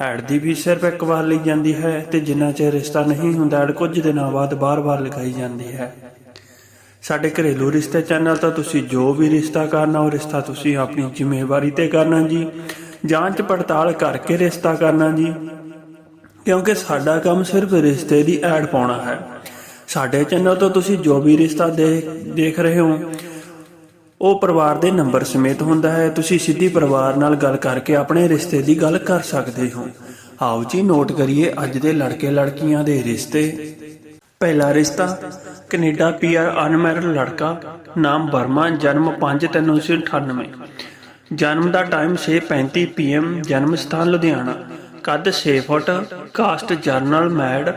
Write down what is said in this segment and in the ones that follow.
Add ਦੀ ਵੀ ਸਿਰਫ ਇੱਕ ਵਾਰ ਲਈ ਜਾਂਦੀ ਹੈ ਤੇ ਜਿੰਨਾ ਚਿਰ ਰਿਸ਼ਤਾ ਨਹੀਂ ਹੁੰਦਾ, ਐਡ ਕੁਝ ਦਿਨਾਂ ਬਾਅਦ ਬਾਰ-ਬਾਰ ਲਿਖਾਈ ਜਾਂਦੀ ਹੈ। ਸਾਡੇ ਘਰੇਲੂ ਰਿਸ਼ਤੇ ਚੈਨਲ ਤੋਂ ਤੁਸੀਂ ਜੋ ਵੀ ਰਿਸ਼ਤਾ ਕਰਨਾ, ਉਹ ਰਿਸ਼ਤਾ ਤੁਸੀਂ ਆਪਣੀ ਜ਼ਿੰਮੇਵਾਰੀ ਤੇ ਕਰਨਾ ਜੀ। ਜਾਂਚ ਪੜਤਾਲ ਕਰਕੇ ਰਿਸ਼ਤਾ ਕਰਨਾ ਜੀ। ਕਿਉਂਕਿ ਸਾਡਾ ਕੰਮ ਸਿਰਫ ਰਿਸ਼ਤੇ ਦੀ ਐਡ ਪਾਉਣਾ ਹੈ। ਸਾਡੇ ਚੈਨਲ ਤੋਂ ਤੁਸੀਂ ਜੋ ਵੀ ਰਿਸ਼ਤਾ ਦੇਖ ਦੇਖ ਰਹੇ ਹੋ ਉਹ ਪਰਿਵਾਰ ਦੇ ਨੰਬਰ ਸਮੇਤ ਹੁੰਦਾ ਹੈ। ਤੁਸੀਂ ਸਿੱਧੀ ਪਰਿਵਾਰ ਨਾਲ ਗੱਲ ਕਰਕੇ ਆਪਣੇ ਰਿਸ਼ਤੇ ਦੀ ਗੱਲ ਕਰ ਸਕਦੇ ਹੋ। ਆਓ ਜੀ, ਨੋਟ ਕਰੀਏ ਅੱਜ ਦੇ ਲੜਕੇ ਲੜਕੀਆਂ ਦੇ ਰਿਸ਼ਤੇ। ਪਹਿਲਾ ਰਿਸ਼ਤਾ, ਕੈਨੇਡਾ ਪੀਆਰ ਅਨਮੈਰਿਡ ਲੜਕਾ, ਨਾਮ ਵਰਮਾ, ਜਨਮ 5/3/1998 ਜਨਮ ਦਾ ਟਾਈਮ 6:35 ਪੀਐਮ, ਜਨਮ ਸਥਾਨ ਲੁਧਿਆਣਾ। ਕੱਦ 6 ਫੁੱਟ, ਕਾਸਟ ਜਰਨਲ ਮੈਡ,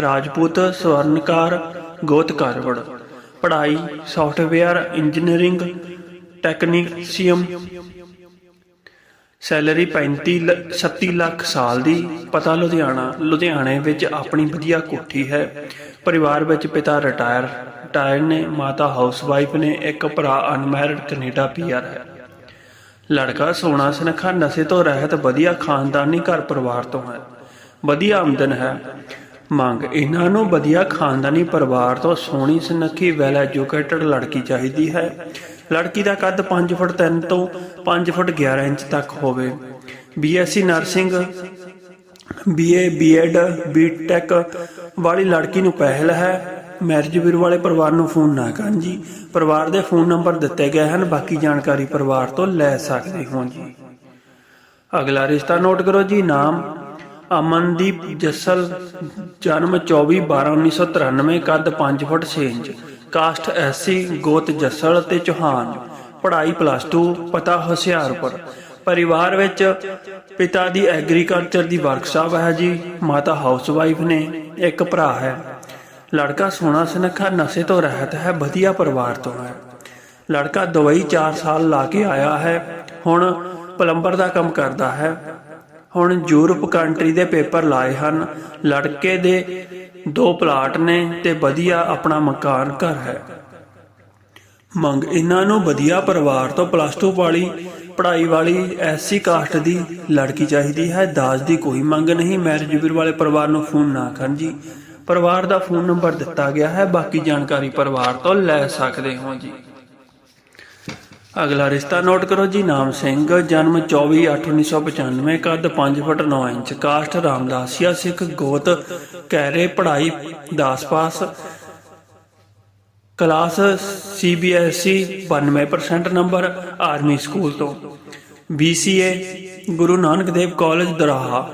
ਰਾਜਪੂਤ ਸਵਰਨਕਾਰ ਗੋਤ ਕਾਰਵੜ ਪੜ੍ਹਾਈ ਸੌਫਟਵੇਅਰ ਇੰਜੀਨੀਅਰਿੰਗ ਟੈਕਨੀਸ਼ੀਅਨ ਸੈਲਰੀ 35 ਲ- 37 ਲੱਖ ਸਾਲ ਦੀ। ਪਤਾ ਲੁਧਿਆਣਾ, ਲੁਧਿਆਣੇ ਵਿੱਚ ਆਪਣੀ ਵਧੀਆ ਕੋਠੀ ਹੈ। ਪਰਿਵਾਰ ਵਿੱਚ ਪਿਤਾ ਰਿਟਾਇਰ ਰਿਟਾਇਰ ਨੇ, ਮਾਤਾ ਹਾਊਸਵਾਈਫ ਨੇ, ਇੱਕ ਭਰਾ ਅਨਮੈਰਿਡ ਕੈਨੇਡਾ ਪੀਆਰ ਹੈ। ਲੜਕਾ ਸੋਨਾ ਸੁਨੱਖਾ, ਨਸ਼ੇ ਤੋਂ ਰਹਿਤ, ਵਧੀਆ ਖਾਨਦਾਨੀ ਘਰ ਪਰਿਵਾਰ ਤੋਂ ਹੈ। ਵਧੀਆ ਆਮਦਨ ਹੈ। ਮੰਗ, ਇਹਨਾਂ ਨੂੰ ਵਧੀਆ ਖਾਨਦਾਨੀ ਪਰਿਵਾਰ ਤੋਂ ਸੋਹਣੀ ਸੁਨੱਖੀ ਵੈਲ ਐਜੂਕੇਟਡ ਲੜਕੀ ਚਾਹੀਦੀ ਹੈ। ਲੜਕੀ ਦਾ ਕੱਦ 5 ਫੁੱਟ 3 ਤੋਂ 5 ਫੁੱਟ 11 ਇੰਚ ਤੱਕ ਹੋਵੇ। BSc nursing BA BEd BTech ਵਾਲੀ ਲੜਕੀ ਨੂੰ ਪਹਿਲ ਹੈ। ਮੈਰਿਜ ਬਿਊਰੋ ਵਾਲੇ ਪਰਿਵਾਰ ਨੂੰ ਫੋਨ ਨਾ ਕਰਨ ਜੀ। ਪਰਿਵਾਰ ਦੇ ਫੋਨ ਨੰਬਰ ਦਿੱਤੇ ਗਏ ਹਨ, ਬਾਕੀ ਜਾਣਕਾਰੀ ਪਰਿਵਾਰ ਤੋਂ ਲੈ ਸਕਦੇ ਹੋ ਜੀ। ਅਗਲਾ ਰਿਸ਼ਤਾ ਨੋਟ ਕਰੋ ਜੀ, ਨਾਮ ਅਮਨਦੀਪ ਜੱਸਲ, ਜਨਮ 24 12 1993 ਕੱਦ 5 ਫੁੱਟ 6 ਇੰਚ। ਕਾਸਟ ਐਸਸੀ ਗੋਤ ਜੱਸਲ ਤੇ ਚੌਹਾਨ। ਪੜ੍ਹਾਈ ਪਲੱਸ 2 ਪਤਾ ਹੁਸ਼ਿਆਰਪੁਰ। ਪਰਿਵਾਰ ਵਿੱਚ ਪਿਤਾ ਦੀ ਐਗਰੀਕਲਚਰ ਦੀ ਵਰਕਸ਼ਾਪ ਹੈ ਜੀ, ਮਾਤਾ ਹਾਊਸਵਾਈਫ ਨੇ, ਇੱਕ ਭਰਾ ਹੈ। ਲੜਕਾ ਸੋਹਣਾ ਸੁਨੱਖਾ, ਨਸ਼ੇ ਤੋਂ ਰਹਿਤ ਹੈ, ਵਧੀਆ ਪਰਿਵਾਰ ਤੋਂ ਹੈ। ਲੜਕਾ ਦੁਬਈ 4 ਸਾਲ ਲਾ ਕੇ ਆਇਆ ਹੈ, ਹੁਣ ਪਲੰਬਰ ਦਾ ਕੰਮ ਕਰਦਾ ਹੈ। ਹੁਣ ਯੂਰਪ ਕੰਟਰੀ ਦੇ ਪੇਪਰ ਲਾਏ ਹਨ। ਲੜਕੇ ਦੇ ਦੋ ਪਲਾਟ ਨੇ ਤੇ ਵਧੀਆ ਆਪਣਾ ਮਕਾਨ ਘਰ ਹੈ। ਮੰਗ ਇਹਨਾਂ ਨੂੰ ਵਧੀਆ ਪਰਿਵਾਰ ਤੋਂ ਪਲੱਸ 2 ਵਾਲੀ ਪੜ੍ਹਾਈ ਵਾਲੀ ਐਸੀ ਕਾਸਟ ਦੀ ਲੜਕੀ ਚਾਹੀਦੀ ਹੈ। ਦਾਜ ਦੀ ਕੋਈ ਮੰਗ ਨਹੀਂ। ਮੈਰਿਜ ਵਾਲੇ ਪਰਿਵਾਰ ਨੂੰ ਫੋਨ ਨਾ ਕਰਨ ਜੀ। ਪਰਿਵਾਰ ਦਾ ਫੋਨ ਨੰਬਰ ਦਿੱਤਾ ਗਿਆ ਹੈ। ਬਾਕੀ ਜਾਣਕਾਰੀ ਪਰਿਵਾਰ ਤੋਂ ਲੈ ਸਕਦੇ ਹੋ ਜੀ। ਅਗਲਾ ਰਿਸ਼ਤਾ ਨੋਟ ਕਰੋ ਜੀ, ਨਾਮ ਸਿੰਘ, ਜਨਮ 24/8/1995 ਕੱਦ 5 foot 9 inch, caste Ramdasia Sikh ਗੋਤ ਕਹਿਰੇ ਪੜ੍ਹਾਈ 10 pass, class CBSE 92% number, army school ਤੋਂ। BCA Guru Nanak Dev college, Daraha.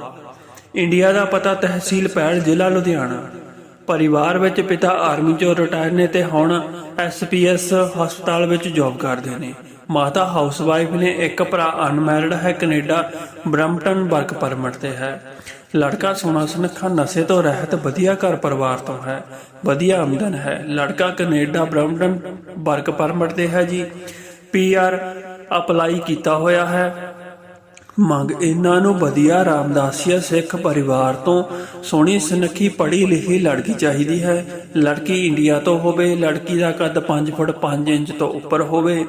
India ਦਾ ਪਤਾ ਤਹਿਸੀਲ ਪੈੜ ਜ਼ਿਲ੍ਹਾ ਲੁਧਿਆਣਾ। ਪਰਿਵਾਰ ਵਿੱਚ ਪਿਤਾ ਆਰਮੀ ਚੋਂ ਰਿਟਾਇਰ ਨੇ ਤੇ ਹੁਣ ਐਸਪੀਐਸ ਹਸਪਤਾਲ ਵਿੱਚ ਜੌਬ ਕਰਦੇ ਨੇ। ਮਾਤਾ ਹਾਊਸਵਾਈਫ ਨੇ ਇੱਕ ਭਰਾ ਅਨਮੈਰਿਡ ਹੈ, ਕੈਨੇਡਾ, ਬ੍ਰੈਂਪਟਨ ਵਰਕ ਪਰਮਿਟ ਤੇ ਹੈ। ਲੜਕਾ ਸੋਨਾ ਸੁਨੱਖਾ, ਨਸ਼ੇ ਤੋਂ ਰਹਿਤ, ਵਧੀਆ ਘਰ ਪਰਿਵਾਰ ਤੋਂ ਹੈ। ਵਧੀਆ ਆਮਦਨ ਹੈ। ਲੜਕਾ ਕੈਨੇਡਾ, ਬ੍ਰੈਂਪਟਨ ਵਰਕ ਪਰਮਿਟ ਤੇ ਹੈ ਜੀ। ਪੀਆਰ ਅਪਲਾਈ ਕੀਤਾ ਹੋਇਆ ਹੈ। ਮੰਗ, ਇਹਨਾਂ ਨੂੰ ਵਧੀਆ ਰਾਮਦਾਸੀਆ ਸਿੱਖ ਪਰਿਵਾਰ ਤੋਂ ਸੋਹਣੀ ਸੁਨੱਖੀ ਪੜ੍ਹੀ ਲਿਖੀ ਲੜਕੀ ਚਾਹੀਦੀ ਹੈ। ਲੜਕੀ ਇੰਡੀਆ ਤੋਂ ਹੋਵੇ, ਲੜਕੀ ਦਾ ਕੱਦ 5 ਫੁੱਟ 5 ਇੰਚ ਤੋਂ ਉੱਪਰ ਹੋਵੇ।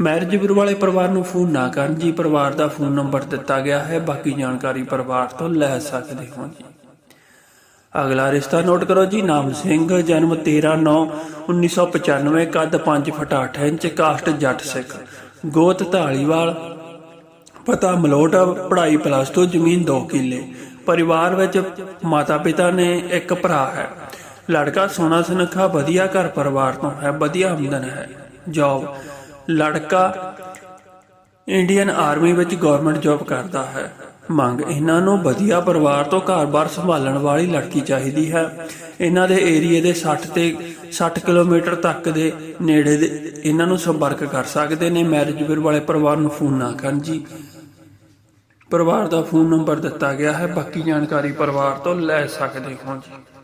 ਮੈਰਿਜ ਬਿਊਰੋ ਵਾਲੇ ਪਰਿਵਾਰ ਨੂੰ ਫੋਨ ਨਾ ਕਰਨ ਜੀ। ਪਰਿਵਾਰ ਦਾ ਫੋਨ ਨੰਬਰ ਦਿੱਤਾ ਗਿਆ ਹੈ। ਬਾਕੀ ਜਾਣਕਾਰੀ ਪਰਿਵਾਰ ਤੋਂ ਲੈ ਸਕਦੇ ਹੋ ਜੀ। ਅਗਲਾ ਰਿਸ਼ਤਾ ਨੋਟ ਕਰੋ ਜੀ। ਨਾਮ ਸਿੰਘ, ਜਨਮ 13/9/1995 ਕੱਦ 5 ਫੁੱਟ 8 ਇੰਚ, ਕਾਸਟ ਜੱਟ ਸਿੱਖ। ਗੋਤ ਢਾਲੀਵਾਲ ਪਤਾ ਮਲੋਟ, ਪੜ੍ਹਾਈ ਪਲੱਸ ਤੋਂ ਜ਼ਮੀਨ 2 ਕਿੱਲੇ। ਪਰਿਵਾਰ ਵਿੱਚ ਮਾਤਾ ਪਿਤਾ ਨੇ ਇੱਕ ਭਰਾ ਹੈ। ਲੜਕਾ ਸੋਨਾ ਸੁਨੱਖਾ, ਵਧੀਆ ਘਰ ਪਰਿਵਾਰ ਤੋਂ ਹੈ, ਵਧੀਆ ਆਮਦਨ ਹੈ। ਜੌਬ ਲੜਕਾ ਇੰਡੀਅਨ ਆਰਮੀ ਵਿੱਚ ਗਵਰਨਮੈਂਟ ਜੌਬ ਕਰਦਾ ਹੈ। ਮੰਗ ਇਹਨਾਂ ਨੂੰ ਵਧੀਆ ਪਰਿਵਾਰ ਤੋਂ ਘਰ-ਬਾਰ ਸੰਭਾਲਣ ਵਾਲੀ ਲੜਕੀ ਚਾਹੀਦੀ ਹੈ। ਇਹਨਾਂ ਦੇ ਏਰੀਏ ਦੇ 60 ਤੇ 60 ਕਿਲੋਮੀਟਰ ਤੱਕ ਦੇ ਨੇੜੇ ਦੇ ਇਹਨਾਂ ਨੂੰ ਸੰਪਰਕ ਕਰ ਸਕਦੇ ਨੇ। ਮੈਰਿਜ ਵਾਲੇ ਪਰਿਵਾਰ ਨੂੰ ਫੋਨ ਨਾ ਕਰਨ ਜੀ। ਪਰਿਵਾਰ ਦਾ ਫੋਨ ਨੰਬਰ ਦਿੱਤਾ ਗਿਆ ਹੈ। ਬਾਕੀ ਜਾਣਕਾਰੀ ਪਰਿਵਾਰ ਤੋਂ ਲੈ ਸਕਦੇ ਹੋ ਜੀ।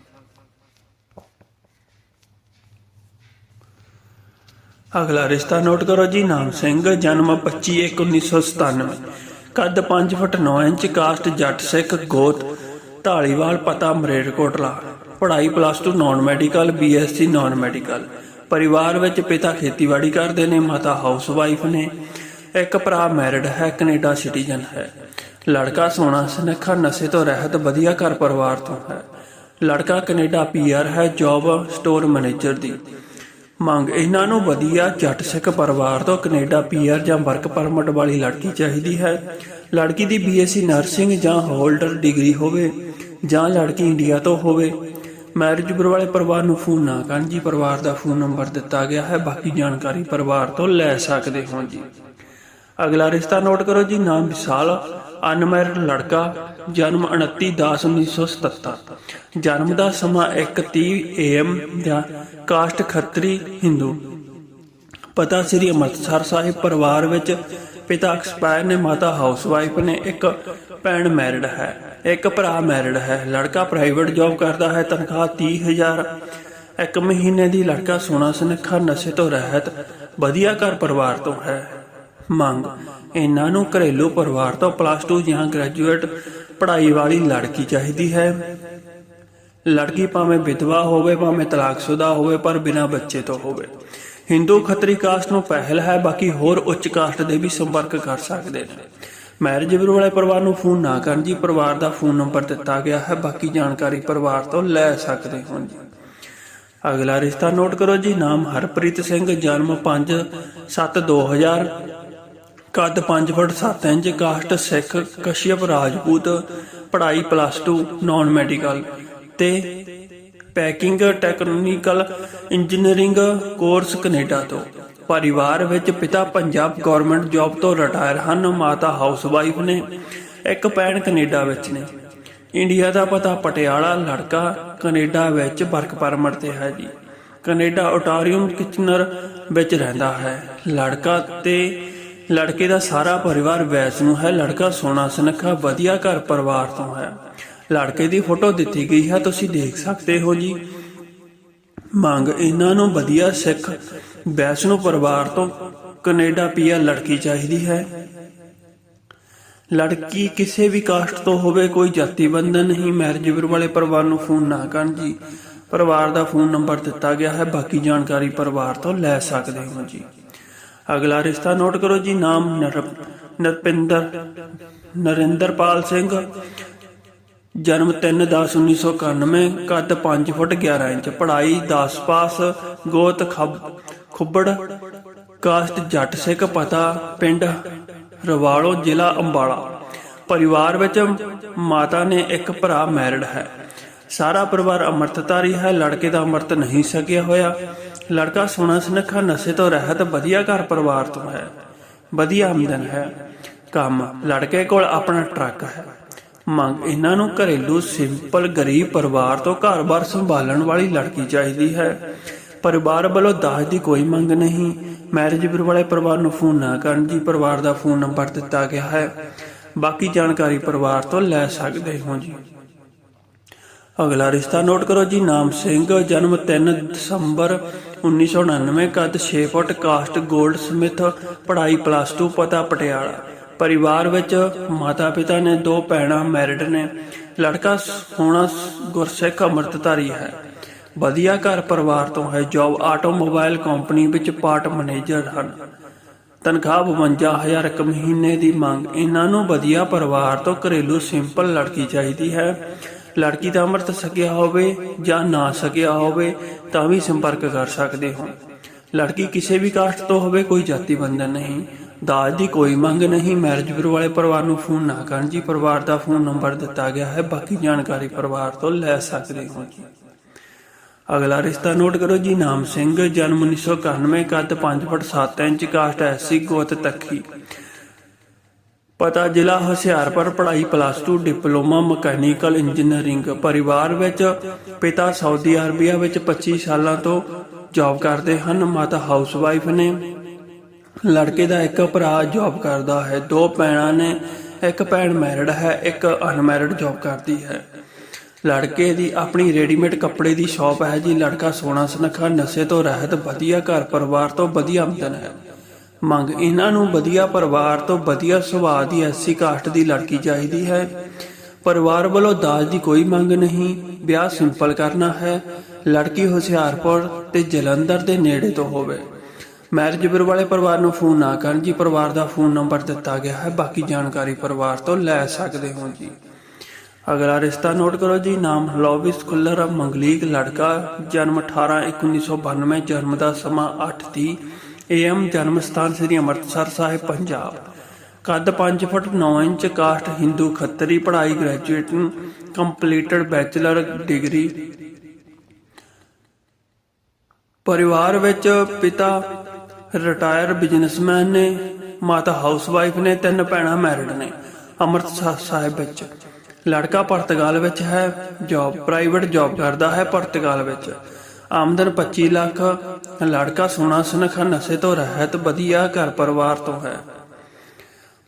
ਅਗਲਾ ਰਿਸ਼ਤਾ ਨੋਟ ਕਰੋ ਜੀ, ਨਾਮ ਸਿੰਘ, ਜਨਮ 25/1/1997 ਕੱਦ 5 ਫੁੱਟ 9 ਇੰਚ ਕਾਸਟ ਜੱਟ ਸਿੱਖ, ਗੋਤ, ਢਾਲੀਵਾਲ, ਪਤਾ ਮਰੇਟਕੋਟਲਾ ਪੜ੍ਹਾਈ plus 2 non medical BSc non medical ਪਰਿਵਾਰ ਵਿੱਚ ਪਿਤਾ ਖੇਤੀਬਾੜੀ ਕਰਦੇ ਨੇ, ਮਾਤਾ ਹਾਊਸ ਵਾਈਫ ਨੇ। ਇੱਕ ਭਰਾ ਮੈਰਿਡ ਹੈ, ਕੈਨੇਡਾ ਸਿਟੀਜ਼ਨ ਹੈ। ਲੜਕਾ ਸੋਹਣਾ, ਸੁਨੱਖਾ, ਨਸ਼ੇ ਤੋਂ ਰਹਿਤ, ਵਧੀਆ ਘਰ ਪਰਿਵਾਰ ਤੋਂ ਹੈ। ਲੜਕਾ ਕੈਨੇਡਾ ਪੀਆਰ ਹੈ ਜੌਬ ਸਟੋਰ ਮੈਨੇਜਰ ਦੀ। ਮੰਗ ਇਹਨਾਂ ਨੂੰ ਵਧੀਆ ਜੱਟ ਸਿੱਖ ਪਰਿਵਾਰ ਤੋਂ ਕੈਨੇਡਾ, ਪੀਆਰ ਜਾਂ ਵਰਕ ਪਰਮਿਟ ਵਾਲੀ ਲੜਕੀ ਚਾਹੀਦੀ ਹੈ। ਲੜਕੀ ਦੀ ਬੀਐਸਸੀ ਨਰਸਿੰਗ ਜਾਂ ਹੋਲਡਰ ਡਿਗਰੀ ਹੋਵੇ ਜਾਂ ਲੜਕੀ ਇੰਡੀਆ ਤੋਂ ਹੋਵੇ। ਮੈਰਿਜ ਬਿਊਰੋ ਵਾਲੇ ਪਰਿਵਾਰ ਨੂੰ ਫੋਨ ਨਾ ਕਰਨ ਜੀ, ਪਰਿਵਾਰ ਦਾ ਫੋਨ ਨੰਬਰ ਦਿੱਤਾ ਗਿਆ ਹੈ, ਬਾਕੀ ਜਾਣਕਾਰੀ ਪਰਿਵਾਰ ਤੋਂ ਲੈ ਸਕਦੇ ਹੋ ਜੀ। ਅਗਲਾ ਰਿਸ਼ਤਾ ਨੋਟ ਕਰੋ ਜੀ, ਨਾਮ ਵਿਸ਼ਾਲ ਅਨਮੈਰਿਡ ਲੜਕਾ, ਜਨਮ 29/10/1977 ਜਨਮ ਦਾ ਸਮਾਂ 1:30 AM ਦਾ, ਕਾਸਟ ਖੱਤਰੀ ਹਿੰਦੂ। ਪਤਾ ਸ੍ਰੀ ਅੰਮ੍ਰਿਤਸਰ ਸਾਹਿਬ ਪਰਿਵਾਰ ਵਿੱਚ ਪਿਤਾ ਐਕਸਪਾਇਰ ਨੇ, ਮਾਤਾ ਹਾਊਸ ਨੇ ਇੱਕ ਭੈਣ ਮੈਰਿਡ ਹੈ। ਇੱਕ ਭਰਾ ਮੈਰਿਡ ਹੈ। ਲੜਕਾ ਪ੍ਰਾਈਵੇਟ ਜੌਬ ਕਰਦਾ ਹੈ। ਤਨਖਾਹ 30000 ਇੱਕ ਮਹੀਨੇ ਦੀ ਲੜਕਾ ਸੋਨਾ ਸੁਨੱਖਾ ਨਸ਼ੇ ਤੋਂ ਰਹਿਤ, ਵਧੀਆ ਘਰ ਪਰਿਵਾਰ ਤੋਂ ਹੈ। ਮੰਗ ਇਹਨਾਂ ਨੂੰ ਘਰੇਲੂ ਪਰਿਵਾਰ ਤੋਂ ਪਲੱਸ 2 ਜਾਂ ਗ੍ਰੈਜੂਏਟ ਪੜ੍ਹਾਈ ਵਾਲੀ ਲੜਕੀ ਚਾਹੀਦੀ ਹੈ। ਲੜਕੀ ਭਾਵੇਂ ਵਿਧਵਾ ਹੋਵੇ, ਭਾਵੇਂ ਤਲਾਕਸ਼ੁਦਾ ਹੋਵੇ, ਪਰ ਬਿਨਾਂ ਬੱਚੇ ਤੋਂ ਹੋਵੇ। ਹਿੰਦੂ ਖੱਤਰੀ ਕਾਸਟ ਨੂੰ ਪਹਿਲ ਹੈ, ਬਾਕੀ ਹੋਰ ਉੱਚ ਕਾਸਟ ਦੇ ਵੀ ਸੰਪਰਕ ਕਰ ਸਕਦੇ ਨੇ। ਮੈਰਿਜ ਬਿਊਰੋ ਵਾਲੇ ਪਰਿਵਾਰ ਨੂੰ ਫੋਨ ਨਾ ਕਰਨ ਜੀ, ਪਰਿਵਾਰ ਦਾ ਫੋਨ ਨੰਬਰ ਦਿੱਤਾ ਗਿਆ ਹੈ, ਬਾਕੀ ਜਾਣਕਾਰੀ ਪਰਿਵਾਰ ਤੋਂ ਲੈ ਸਕਦੇ ਹੋ ਜੀ। ਅਗਲਾ ਰਿਸ਼ਤਾ ਨੋਟ ਕਰੋ ਜੀ, ਨਾਮ ਹਰਪ੍ਰੀਤ ਸਿੰਘ, ਜਨਮ 5 7 2000 ਕੱਦ 5 foot 7 inch, caste Sikh, Kashyap Rajput, ਪੜ੍ਹਾਈ ਪਲੱਸ 2 ਨਾਨ ਮੈਡੀਕਲ ਤੇ packing technical engineering course Canada ਤੋਂ। ਪਰਿਵਾਰ ਵਿੱਚ ਪਿਤਾ ਪੰਜਾਬ ਗਵਰਨਮੈਂਟ ਜੌਬ ਤੋਂ ਰਿਟਾਇਰ ਹਨ, ਮਾਤਾ ਹਾਊਸਵਾਈਫ ਨੇ, ਇੱਕ ਭੈਣ ਕੈਨੇਡਾ ਵਿੱਚ ਨੇ। ਇੰਡੀਆ ਦਾ ਪਤਾ ਪਟਿਆਲਾ ਲੜਕਾ ਕੈਨੇਡਾ ਵਿੱਚ ਵਰਕ ਪਰਮਿਟ ਤੇ ਹੈ ਜੀ। ਕੈਨੇਡਾ ਓਟਾਰੀਅਮ ਕਿਚਨਰ ਵਿੱਚ ਰਹਿੰਦਾ ਹੈ। ਲੜਕਾ ਤੇ ਲੜਕੇ ਦਾ ਸਾਰਾ ਪਰਿਵਾਰ ਵੈਸ ਨੂੰ ਹੈ, ਲੜਕਾ ਸੋਨਾ ਸੁਨੱਖਾ, ਵਧੀਆ ਘਰ ਪਰਿਵਾਰ ਤੋਂ ਹੈ। ਲੜਕੇ ਦੀ ਫੋਟੋ ਦਿੱਤੀ ਗਈ ਹੈ, ਤੁਸੀਂ ਦੇਖ ਸਕਦੇ ਹੋ ਜੀ। ਮੰਗ, ਇਹਨਾਂ ਨੂੰ ਵਧੀਆ ਸਿੱਖ ਵੈਸ਼ਨੂ ਪਰਿਵਾਰ ਤੋਂ ਕੈਨੇਡਾ ਪੀਆ ਲੜਕੀ ਚਾਹੀਦੀ ਹੈ। ਲੜਕੀ ਕਿਸੇ ਵੀ ਕਾਸਟ ਤੋਂ ਹੋਵੇ, ਕੋਈ ਜਾਤੀ ਬੰਧਨ ਨਹੀਂ ਮੈਰਿਜ ਵਾਲੇ ਪਰਿਵਾਰ ਨੂੰ ਫੋਨ ਨਾ ਕਰਨ ਜੀ। ਪਰਿਵਾਰ ਦਾ ਫੋਨ ਨੰਬਰ ਦਿੱਤਾ ਗਿਆ ਹੈ, ਬਾਕੀ ਜਾਣਕਾਰੀ ਪਰਿਵਾਰ ਤੋਂ ਲੈ ਸਕਦੇ ਹੋ ਜੀ। ਅਗਲਾ ਰਿਸ਼ਤਾ ਨੋਟ ਕਰੋ ਜੀ, ਨਾਮ ਨਰ- ਨਰਪਿੰਦਰ ਨਰਿੰਦਰਪਾਲ ਸਿੰਘ। ਜਨਮ 3/10/1991 ਕੱਦ 5 ਫੁੱਟ 11 ਇੰਚ, ਪੜ੍ਹਾਈ 10 ਪਾਸ, ਗੋਤ ਖੁੱਬੜ ਕਾਸਟ ਜੱਟ ਸਿੱਖ ਪਤਾ, ਪਿੰਡ ਰਵਾਲੋ, ਜ਼ਿਲ੍ਹਾ ਅੰਬਾਲਾ। ਪਰਿਵਾਰ ਵਿੱਚ ਮਾਤਾ ਨੇ ਇੱਕ ਭਰਾ ਮੈਰਿਡ ਹੈ। ਸਾਰਾ ਪਰਿਵਾਰ ਅੰਮ੍ਰਿਤਧਾਰੀ ਹੈ, ਲੜਕੇ ਦਾ ਅੰਮ੍ਰਿਤ ਨਹੀਂ ਸਕਿਆ ਹੋਇਆ। ਲੜਕਾ ਸੋਨਾ ਸੁਨੱਖਾ ਨਸ਼ੇ ਤੋਂ ਰਹਿਤ, ਵਧੀਆ ਘਰ ਪਰਿਵਾਰ ਤੋਂ ਹੈ। ਵਧੀਆ ਆਮਦਨ ਹੈ। ਕੰਮ ਲੜਕੇ ਕੋਲ ਆਪਣਾ ਟਰੱਕ ਹੈ। ਮੰਗ ਇਹਨਾਂ ਨੂੰ ਘਰੇਲੂ ਸਿੰਪਲ ਗਰੀਬ ਪਰਿਵਾਰ ਤੋਂ ਘਰ-ਬਾਰ ਸੰਭਾਲਣ ਵਾਲੀ ਲੜਕੀ ਚਾਹੀਦੀ ਹੈ। ਪਰਿਵਾਰ ਵੱਲੋਂ ਦਾਜ ਦੀ ਕੋਈ ਮੰਗ ਨਹੀਂ। ਮੈਰਿਜ ਬਿਊਰੋ ਵਾਲੇ ਪਰਿਵਾਰ ਨੂੰ ਫੋਨ ਨਾ ਕਰਨ ਜੀ ਪਰਿਵਾਰ ਦਾ ਫੋਨ ਨੰਬਰ ਦਿੱਤਾ ਗਿਆ ਹੈ। ਬਾਕੀ ਜਾਣਕਾਰੀ ਪਰਿਵਾਰ ਤੋਂ ਲੈ ਸਕਦੇ ਹੋ ਜੀ। ਅਗਲਾ ਰਿਸ਼ਤਾ ਨੋਟ ਕਰੋ ਜੀ। ਨਾਮ ਸਿੰਘ, ਜਨਮ 3 ਦਸੰਬਰ 1999 ਕੱਦ 6 ਫੁੱਟ ਕਾਸਟ 골ਡ ਸਮਿਥ ਪੜ੍ਹਾਈ ਪਲੱਸ 2 ਪਤਾ ਪਟਿਆਲਾ। ਪਰਿਵਾਰ ਵਿੱਚ ਮਾਤਾ ਪਿਤਾ ਨੇ ਦੋ ਭੈਣਾਂ ਮੈਰਿਡ ਨੇ। ਲੜਕਾ ਸੋਹਣਾ ਗੁਰਸਿੱਖ ਅੰਮ੍ਰਿਤਧਾਰੀ ਹੈ। ਵਧੀਆ ਘਰ ਪਰਿਵਾਰ ਤੋਂ ਹੈ। ਜੌਬ ਆਟੋਮੋਬਾਈਲ ਕੰਪਨੀ ਵਿੱਚ ਪਾਰਟ ਮੈਨੇਜਰ ਹਨ। ਤਨਖਾਹ 52000 ਇੱਕ ਮਹੀਨੇ ਦੀ ਮੰਗ। ਇਹਨਾਂ ਨੂੰ ਵਧੀਆ ਪਰਿਵਾਰ ਤੋਂ ਘਰੇਲੂ ਸਿੰਪਲ ਲੜਕੀ ਚਾਹੀਦੀ ਹੈ। ਲੜਕੀ ਦਾ ਅੰਮ੍ਰਿਤ ਸਕਿਆ ਹੋਵੇ ਜਾਂ ਨਾ ਸਕਿਆ ਹੋਵੇ, ਤਾਂ ਵੀ ਸੰਪਰਕ ਕਰ ਸਕਦੇ ਹੋ। ਲੜਕੀ ਕਿਸੇ ਵੀ ਕਾਸਟ ਤੋਂ ਹੋਵੇ, ਕੋਈ ਜਾਤੀ ਬੰਧਨ ਨਹੀਂ। ਦਾਜ ਦੀ ਕੋਈ ਮੰਗ ਨਹੀਂ। ਮੈਰਿਜ ਬਿਊਰੋ ਵਾਲੇ ਪਰਿਵਾਰ ਨੂੰ ਫੋਨ ਨਾ ਕਰਨ ਜੀ। ਪਰਿਵਾਰ ਦਾ ਫੋਨ ਨੰਬਰ ਦਿੱਤਾ ਗਿਆ ਹੈ। ਬਾਕੀ ਜਾਣਕਾਰੀ ਪਰਿਵਾਰ ਤੋਂ ਲੈ ਸਕਦੇ ਹੋ ਜੀ। ਅਗਲਾ ਰਿਸ਼ਤਾ ਨੋਟ ਕਰੋ ਜੀ। ਨਾਮ ਸਿੰਘ, ਜਨਮ 1991 ਕੱਦ 5 ਫੁੱਟ 7 ਇੰਚ, ਕਾਸਟ ਐਸਸੀ, ਗੋਤ ਤੱਖੀ। ਪਤਾ ਜ਼ਿਲ੍ਹਾ ਹੁਸ਼ਿਆਰਪੁਰ ਪੜ੍ਹਾਈ ਪਲੱਸ 2 ਡਿਪਲੋਮਾ ਮਕੈਨੀਕਲ ਇੰਜੀਨੀਅਰਿੰਗ ਪਰਿਵਾਰ ਵਿੱਚ ਪਿਤਾ ਸਾਊਦੀ ਅਰਬੀਆ ਵਿੱਚ 25 ਸਾਲਾਂ ਤੋਂ ਜੌਬ ਕਰਦੇ ਹਨ, ਮਾਤਾ ਹਾਊਸਵਾਈਫ ਨੇ। ਲੜਕੇ ਦਾ ਇੱਕ ਭਰਾ ਜੌਬ ਕਰਦਾ ਹੈ, ਦੋ ਭੈਣਾਂ ਨੇ, ਇੱਕ ਭੈਣ ਮੈਰਿਡ ਹੈ, ਇੱਕ ਅਨਮੈਰਿਡ ਜੌਬ ਕਰਦੀ ਹੈ। ਲੜਕੇ ਦੀ ਆਪਣੀ ਰੈਡੀਮੇਡ ਕੱਪੜੇ ਦੀ ਸ਼ਾਪ ਹੈ ਜੀ, ਲੜਕਾ ਸੋਨਾ ਸੁਨੱਖਾ, ਨਸ਼ੇ ਤੋਂ ਰਹਿਤ, ਵਧੀਆ ਘਰ ਪਰਿਵਾਰ ਤੋਂ ਵਧੀਆ ਆਮਦਨ ਹੈ। ਮੰਗ ਇਹਨਾਂ ਨੂੰ ਵਧੀਆ ਪਰਿਵਾਰ ਤੋਂ ਵਧੀਆ ਸੁਭਾਅ ਦੀ ਐਸੀ ਕਾਸਟ ਦੀ ਲੜਕੀ ਚਾਹੀਦੀ ਹੈ। ਪਰਿਵਾਰ ਵੱਲੋਂ ਦਾਜ ਦੀ ਕੋਈ ਮੰਗ ਨਹੀਂ। ਵਿਆਹ ਸਿੰਪਲ ਕਰਨਾ ਹੈ। ਲੜਕੀ ਹੁਸ਼ਿਆਰਪੁਰ ਤੇ ਜਲੰਧਰ ਦੇ ਨੇੜੇ ਤੋਂ ਹੋਵੇ। ਮੈਰਿਜ ਬਿਊਰੋ ਵਾਲੇ ਪਰਿਵਾਰ ਨੂੰ ਫੋਨ ਨਾ ਕਰਨ ਜੀ। ਪਰਿਵਾਰ ਦਾ ਫੋਨ ਨੰਬਰ ਦਿੱਤਾ ਗਿਆ ਹੈ। ਬਾਕੀ ਜਾਣਕਾਰੀ ਪਰਿਵਾਰ ਤੋਂ ਲੈ ਸਕਦੇ ਹੋ ਜੀ। ਅਗਲਾ ਰਿਸ਼ਤਾ ਨੋਟ ਕਰੋ ਜੀ। ਨਾਮ ਲੋਵਿਸ ਖੁੱਲਰ ਮੰਗਲੀਕ ਲੜਕਾ, ਜਨਮ 18 1992 ਜਨਮ ਦਾ ਸਮਾਂ 8:30 ਏਐਮ ਜਨਮ ਸਥਾਨ ਸ੍ਰੀ ਅੰਮ੍ਰਿਤਸਰ ਸਾਹਿਬ, ਪੰਜਾਬ। ਕੱਦ 5 foot 9 inch caste Hindu Khatri ਪੜ੍ਹਾਈ ਗ੍ਰੈਜੂਏਟ ਕੰਪਲੀਟਡ ਬੈਚਲਰ ਡਿਗਰੀ। ਪਰਿਵਾਰ ਵਿੱਚ ਪਿਤਾ ਰਿਟਾਇਰ ਬਿਜ਼ਨਸਮੈਨ ਨੇ, ਮਾਤਾ ਹਾਊਸਵਾਈਫ ਨੇ, ਤਿੰਨ ਭੈਣਾਂ ਮੈਰਿਡ ਨੇ ਅੰਮ੍ਰਿਤਸਰ ਸਾਹਿਬ ਵਿੱਚ। ਲੜਕਾ ਪੁਰਤਗਾਲ ਵਿੱਚ ਹੈ, ਜੌਬ, ਪ੍ਰਾਈਵੇਟ ਜੌਬ ਕਰਦਾ ਹੈ ਪਰਤਗਾਲ ਵਿੱਚ। ਆਮਦਨ 25 ਲੱਖ, ਲੜਕਾ ਸੋਨਾ ਸੁਨੱਖਾ, ਨਸ਼ੇ ਤੋਂ ਰਹਿਤ, ਵਧੀਆ ਘਰ ਪਰਿਵਾਰ ਤੋਂ ਹੈ।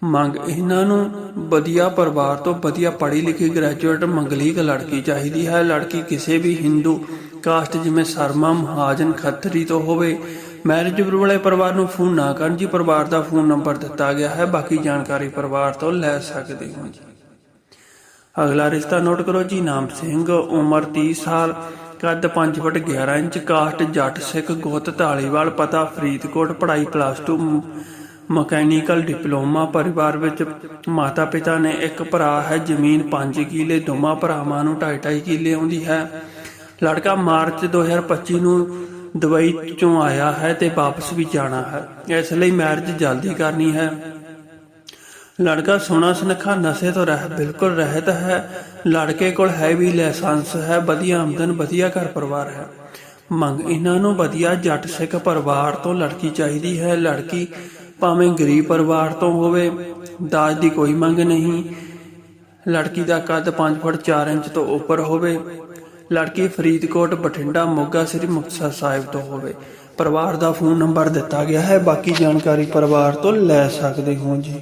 ਮੰਗ ਇਹਨਾਂ ਨੂੰ, ਵਧੀਆ ਪਰਿਵਾਰ ਤੋਂ ਵਧੀਆ ਪੜ੍ਹੀ ਲਿਖੀ ਗ੍ਰੈਜੂਏਟ ਮੰਗਲੀਕ ਲੜਕੀ ਚਾਹੀਦੀ ਹੈ। ਲੜਕੀ ਕਿਸੇ ਵੀ ਹਿੰਦੂ ਕਾਸਟ ਜਿਵੇਂ ਸਰਮਾ, ਮਹਾਜਨ, ਖੱਤਰੀ ਤੋਂ ਹੋਵੇ ਮੈਰਿਜ ਵਾਲੇ ਪਰਿਵਾਰ ਨੂੰ ਫੋਨ ਨਾ ਕਰਨ ਜੀ। ਪਰਿਵਾਰ ਦਾ ਫੋਨ ਨੰਬਰ ਦਿੱਤਾ ਗਿਆ ਹੈ। ਬਾਕੀ ਜਾਣਕਾਰੀ ਪਰਿਵਾਰ ਤੋਂ ਲੈ ਸਕਦੇ ਹੋ ਜੀ। ਅਗਲਾ ਰਿਸ਼ਤਾ ਨੋਟ ਕਰੋ ਜੀ। ਨਾਮ ਸਿੰਘ, ਉਮਰ 30 ਸਾਲ। ਕੱਦ 5 ਫੁੱਟ 11 ਇੰਚ, ਕਾਸਟ ਜੱਟ ਸਿੱਖ ਗੋਤ ਢਾਲੀਵਾਲ ਪਤਾ ਫਰੀਦਕੋਟ, ਪੜ੍ਹਾਈ ਪਲੱਸ 2 ਮਕੈਨੀਕਲ ਡਿਪਲੋਮਾ ਪਰਿਵਾਰ ਵਿੱਚ ਮਾਤਾ ਪਿਤਾ ਨੇ ਇੱਕ ਭਰਾ ਹੈ, ਜ਼ਮੀਨ 5 ਕਿੱਲੇ, ਦੋਵਾਂ ਭਰਾਵਾਂ ਨੂੰ 2.5 ਕਿੱਲੇ ਆਉਂਦੀ ਹੈ। ਲੜਕਾ ਮਾਰਚ 2025 ਨੂੰ ਦੁਬਈ ਚੋਂ ਆਇਆ ਹੈ ਤੇ ਵਾਪਸ ਵੀ ਜਾਣਾ ਹੈ। ਇਸ ਲਈ ਮੈਰਿਜ ਜਲਦੀ ਕਰਨੀ ਹੈ। ਲੜਕਾ ਸੋਨਾ ਸੁਨੱਖਾ, ਨਸ਼ੇ ਤੋਂ ਰਹਿ, ਬਿਲਕੁਲ ਰਹਿਤ ਹੈ। ਲੜਕੇ ਕੋਲ ਹੈ ਵੀ ਲਾਇਸੈਂਸ ਹੈ, ਵਧੀਆ ਆਮਦਨ, ਵਧੀਆ ਘਰ ਪਰਿਵਾਰ ਹੈ। ਮੰਗ ਇਹਨਾਂ ਨੂੰ ਵਧੀਆ ਜੱਟ ਸਿੱਖ ਪਰਿਵਾਰ ਤੋਂ ਲੜਕੀ ਚਾਹੀਦੀ ਹੈ। ਲੜਕੀ ਭਾਵੇਂ ਗਰੀਬ ਪਰਿਵਾਰ ਤੋਂ ਹੋਵੇ, ਦਾਜ ਦੀ ਕੋਈ ਮੰਗ ਨਹੀਂ। ਲੜਕੀ ਦਾ ਕੱਦ 5 ਫੁੱਟ 4 ਇੰਚ ਤੋਂ ਉੱਪਰ ਹੋਵੇ। ਲੜਕੀ ਫਰੀਦਕੋਟ, ਬਠਿੰਡਾ, ਮੋਗਾ, ਸ੍ਰੀ ਮੁਕਤਸਰ ਸਾਹਿਬ ਤੋਂ ਹੋਵੇ। ਪਰਿਵਾਰ ਦਾ ਫੋਨ ਨੰਬਰ ਦਿੱਤਾ ਗਿਆ ਹੈ। ਬਾਕੀ ਜਾਣਕਾਰੀ ਪਰਿਵਾਰ ਤੋਂ ਲੈ ਸਕਦੇ ਹੋ ਜੀ।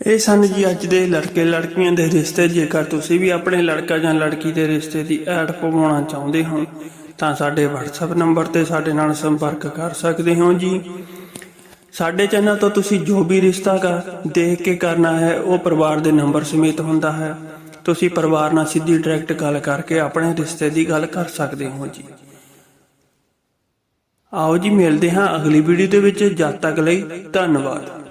ਇਹ ਸਨ ਜੀ ਅੱਜ ਦੇ ਲੜਕੇ ਲੜਕੀਆਂ ਦੇ ਰਿਸ਼ਤੇ। ਜੇਕਰ ਤੁਸੀਂ ਵੀ ਆਪਣੇ ਲੜਕਾ ਜਾਂ ਲੜਕੀ ਦੇ ਰਿਸ਼ਤੇ ਦੀ ਐਡ ਪਵਾਉਣਾ ਚਾਹੁੰਦੇ ਹੋ, ਤਾਂ ਸਾਡੇ WhatsApp ਨੰਬਰ ਤੇ ਸਾਡੇ ਨਾਲ ਸੰਪਰਕ ਕਰ ਸਕਦੇ ਹੋ ਜੀ। ਸਾਡੇ ਚੈਨਲ ਤੋਂ ਤੁਸੀਂ ਜੋ ਵੀ ਰਿਸ਼ਤਾ ਕਰ ਦੇਖ ਕੇ ਕਰਨਾ ਹੈ, ਉਹ ਪਰਿਵਾਰ ਦੇ ਨੰਬਰ ਸਮੇਤ ਹੁੰਦਾ ਹੈ। ਤੁਸੀਂ ਪਰਿਵਾਰ ਨਾਲ ਸਿੱਧੀ ਡਾਇਰੈਕਟ ਗੱਲ ਕਰਕੇ ਆਪਣੇ ਰਿਸ਼ਤੇ ਦੀ ਗੱਲ ਕਰ ਸਕਦੇ ਹੋ ਜੀ। ਆਓ ਜੀ ਮਿਲਦੇ ਹਾਂ ਅਗਲੀ ਵੀਡੀਓ ਦੇ ਵਿੱਚ। ਜਦ ਤੱਕ ਲਈ ਧੰਨਵਾਦ।